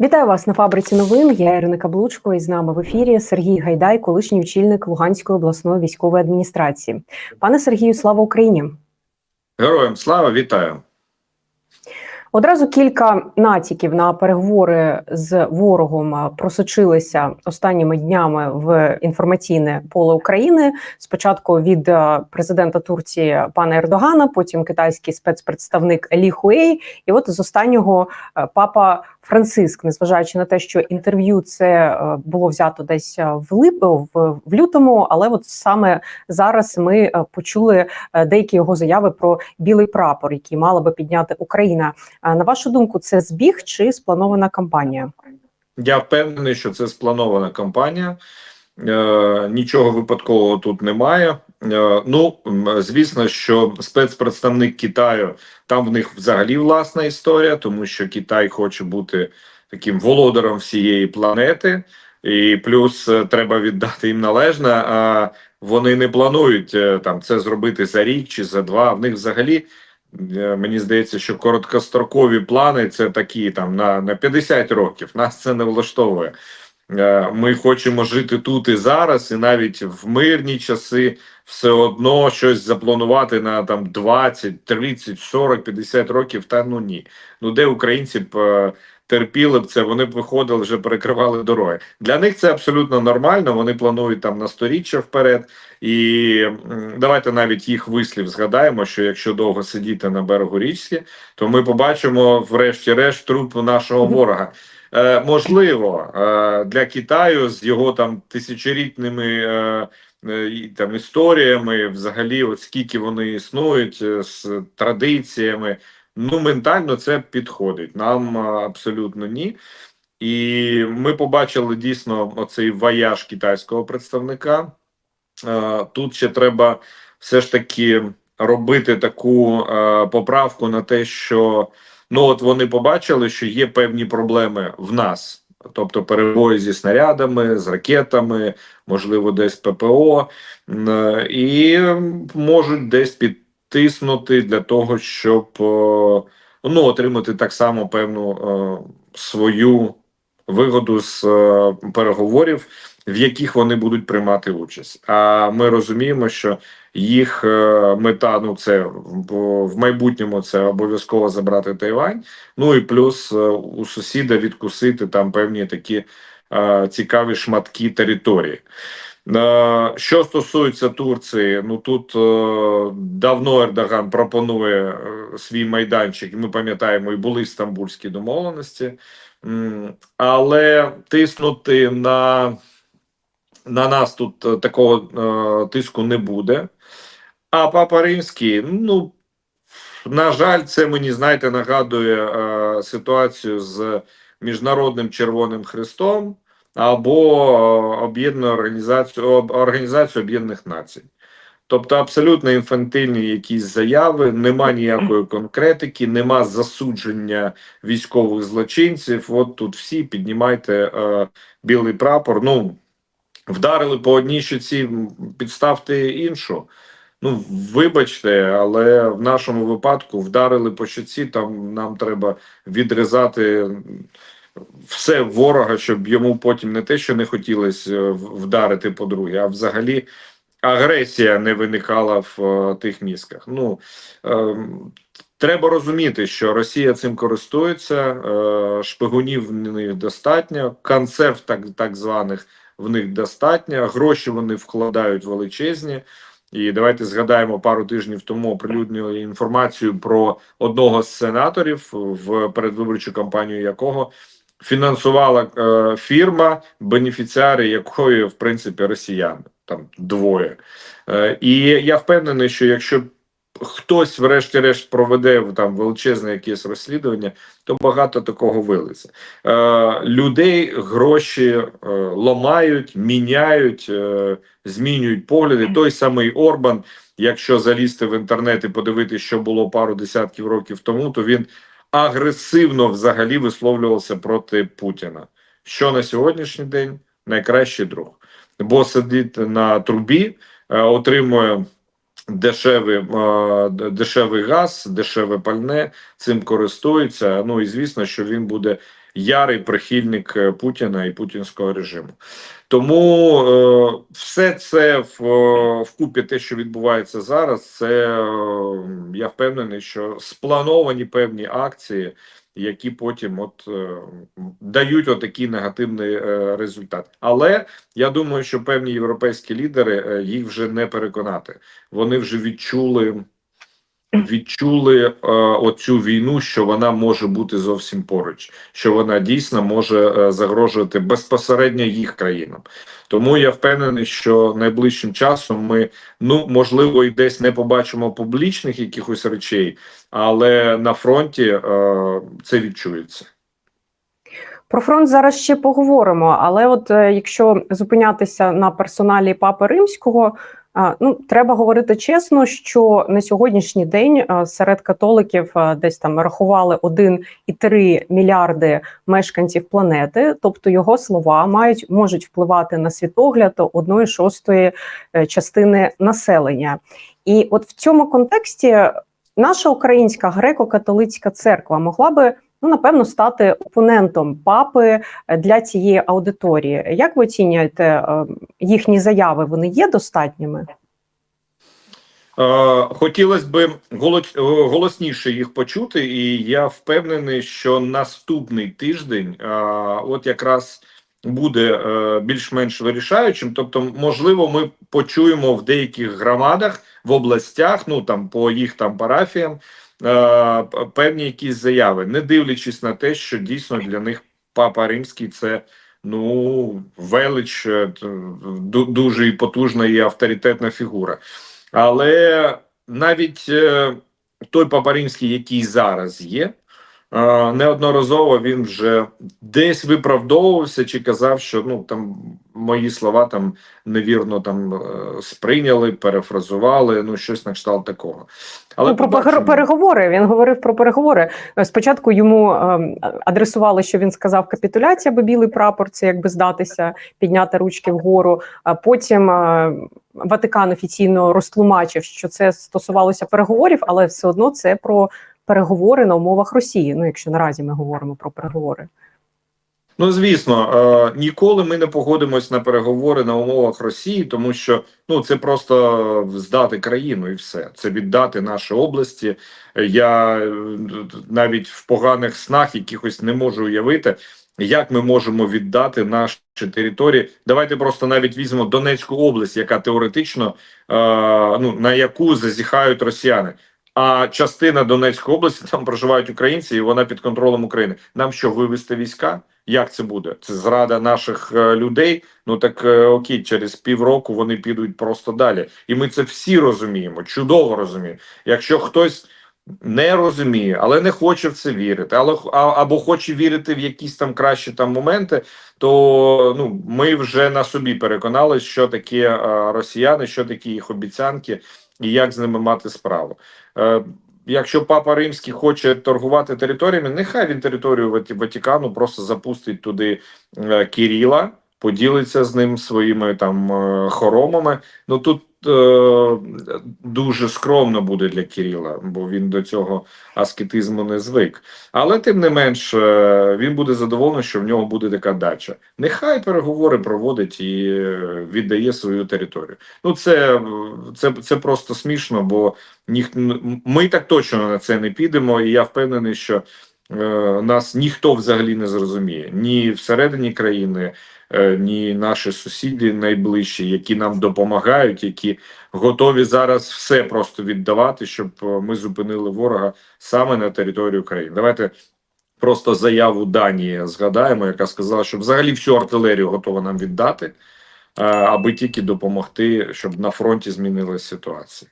Вітаю вас на фабриці новин. Я Ірина Каблучко. І з нами в ефірі Сергій Гайдай, колишній очільник Луганської обласної військової адміністрації. Пане Сергію, слава Україні! Героям слава вітаю. Одразу кілька натяків на переговори з ворогом просочилися останніми днями в інформаційне поле України. Спочатку від президента Турції пана Ердогана, потім китайський спецпредставник Лі Хуей, і от з останнього папа Франциск, незважаючи на те, що інтерв'ю це е, було взято десь е, в лип в, в лютому, але от саме зараз ми е, почули деякі його заяви про білий прапор, який мала би підняти Україна. На вашу думку, це збіг чи спланована кампанія? Я впевнений, що це спланована кампанія. Е, нічого випадкового тут немає. Е, ну, звісно, що спецпредставник Китаю там в них взагалі власна історія, тому що Китай хоче бути таким володарем всієї планети, і плюс е, треба віддати їм належне. А вони не планують там це зробити за рік чи за два. В них взагалі Мені здається, що короткострокові плани це такі там на, на 50 років. Нас це не влаштовує. Е, Ми хочемо жити тут і зараз, і навіть в мирні часи все одно щось запланувати на там 20, 30, 40, 50 років. Та ну ні. Ну де українці б е, терпіли б це, вони б виходили, вже перекривали дороги. Для них це абсолютно нормально. Вони планують там на сторіччя вперед. І давайте навіть їх вислів згадаємо, що якщо довго сидіти на берегу річки, то ми побачимо, врешті-решт, труп нашого ворога. Е, можливо, е, для Китаю з його там тисячолітніми е, там історіями, взагалі, от скільки вони існують з традиціями. Ну, ментально це підходить. Нам абсолютно ні. І ми побачили дійсно оцей вояж китайського представника. Тут ще треба все ж таки робити таку поправку на те, що ну от вони побачили, що є певні проблеми в нас, тобто перебої зі снарядами, з ракетами, можливо, десь ППО, е, і можуть десь підтиснути для того, щоб е, ну, отримати так само певну е, свою вигоду з переговорів в яких вони будуть приймати участь. А ми розуміємо, що їх е, мета ну це в, майбутньому це обов'язково забрати Тайвань. Ну і плюс е, у сусіда відкусити там певні такі е, цікаві шматки території. Що стосується Турції, ну тут давно Ердоган пропонує свій майданчик. Ми пам'ятаємо, і були стамбульські домовленості, але тиснути на на нас тут е, такого е, тиску не буде. А папа римський, ну на жаль, це мені знаєте нагадує е, ситуацію з міжнародним Червоним Христом або об'єднану організацію організацію Об'єднаних Націй. Тобто абсолютно інфантильні якісь заяви, нема ніякої конкретики, нема засудження військових злочинців. От тут всі піднімайте е, білий прапор. Ну вдарили по одній щоці, підставте іншу. Ну, вибачте, але в нашому випадку вдарили по щоці, там нам треба відрізати все ворога, щоб йому потім не те, що не хотілося е, вдарити по-друге, а взагалі агресія не виникала в е, тих мізках. Ну, ем, треба розуміти, що Росія цим користується, е, шпигунів в них достатньо, консерв так, так званих в них достатньо, гроші вони вкладають величезні. І давайте згадаємо пару тижнів тому оприлюднили інформацію про одного з сенаторів, в передвиборчу кампанію якого фінансувала е, фірма, бенефіціари якої, в принципі, росіяни там двоє. Е, і я впевнений, що якщо хтось, врешті-решт, проведе там величезне якесь розслідування, то багато такого вилиться. Е, людей гроші е, ламають, міняють, е, змінюють погляди. Той самий Орбан, якщо залізти в інтернет і подивитися, що було пару десятків років тому, то він агресивно взагалі висловлювався проти Путіна. Що на сьогоднішній день найкращий друг, бо сидить на трубі, е, отримує. Дешевий, е, дешевий газ, дешеве пальне, цим користується. Ну і звісно, що він буде ярий прихильник е, Путіна і путінського режиму. Тому е, все це в, е, вкупі те, що відбувається зараз, це е, я впевнений, що сплановані певні акції, які потім от е, дають отакий негативний результат. Але я думаю, що певні європейські лідери їх вже не переконати. Вони вже відчули. Відчули е, оцю війну, що вона може бути зовсім поруч, що вона дійсно може е, загрожувати безпосередньо їх країнам. Тому я впевнений, що найближчим часом ми ну можливо і десь не побачимо публічних якихось речей, але на фронті е, це відчується. Про фронт зараз ще поговоримо. Але, от е, якщо зупинятися на персоналі Папи Римського, ну треба говорити чесно, що на сьогоднішній день серед католиків десь там рахували 1,3 мільярди мешканців планети. Тобто його слова мають можуть впливати на світогляд одної шостої е, частини населення. І от в цьому контексті наша українська греко-католицька церква могла би ну напевно стати опонентом папи е, для цієї аудиторії. Як ви оцінюєте е, їхні заяви? Вони є достатніми? Е, Хотілося б голосніше їх почути, і я впевнений, що наступний тиждень, от якраз буде більш-менш вирішаючим. Тобто, можливо, ми почуємо в деяких громадах в областях, ну там по їх там парафіям, певні якісь заяви, не дивлячись на те, що дійсно для них папа римський це. Ну, велич е, дуже і потужна і авторитетна фігура. Але навіть е, той Папа Римський, який зараз є, е, неодноразово він вже десь виправдовувався чи казав, що ну там мої слова там невірно там е, сприйняли, перефразували, ну щось на кшталт такого. Але ну, про побачимо. переговори він говорив про переговори. Спочатку йому е, адресували, що він сказав капітуляція, бо білий прапор це якби здатися, підняти ручки вгору. А потім е, Ватикан офіційно розтлумачив, що це стосувалося переговорів, але все одно це про переговори на умовах Росії. Ну, якщо наразі ми говоримо про переговори. Ну, звісно, е, ніколи ми не погодимось на переговори на умовах Росії, тому що ну це просто здати країну і все. Це віддати наші області. Я е, навіть в поганих снах якихось не можу уявити, як ми можемо віддати наші території. Давайте просто навіть візьмемо Донецьку область, яка теоретично е, ну на яку зазіхають росіяни. А частина Донецької області там проживають українці, і вона під контролем України. Нам що вивести війська? Як це буде? Це зрада наших е, людей. Ну так е, окей, через півроку вони підуть просто далі. І ми це всі розуміємо, чудово розуміємо. Якщо хтось не розуміє, але не хоче в це вірити, але або хоче вірити в якісь там кращі там моменти, то ну ми вже на собі переконали, що таке е, росіяни, що такі їх обіцянки, і як з ними мати справу. Е, Якщо папа римський хоче торгувати територіями, нехай він територію Ватикану просто запустить туди Кирила. Кіріла, поділиться з ним своїми там е, хоромами. Ну тут е, дуже скромно буде для Кіріла, бо він до цього аскетизму не звик. Але тим не менш е, він буде задоволений, що в нього буде така дача. Нехай переговори проводить і е, віддає свою територію. Ну це, це, це просто смішно, бо ніх, ми так точно на це не підемо, і я впевнений, що нас ніхто взагалі не зрозуміє ні всередині країни, е, ні наші сусіди найближчі, які нам допомагають, які готові зараз все просто віддавати, щоб е, ми зупинили ворога саме на території України. Давайте. Просто заяву Данії згадаємо, яка сказала, що взагалі всю артилерію готова нам віддати, е, аби тільки допомогти, щоб на фронті змінилася ситуація.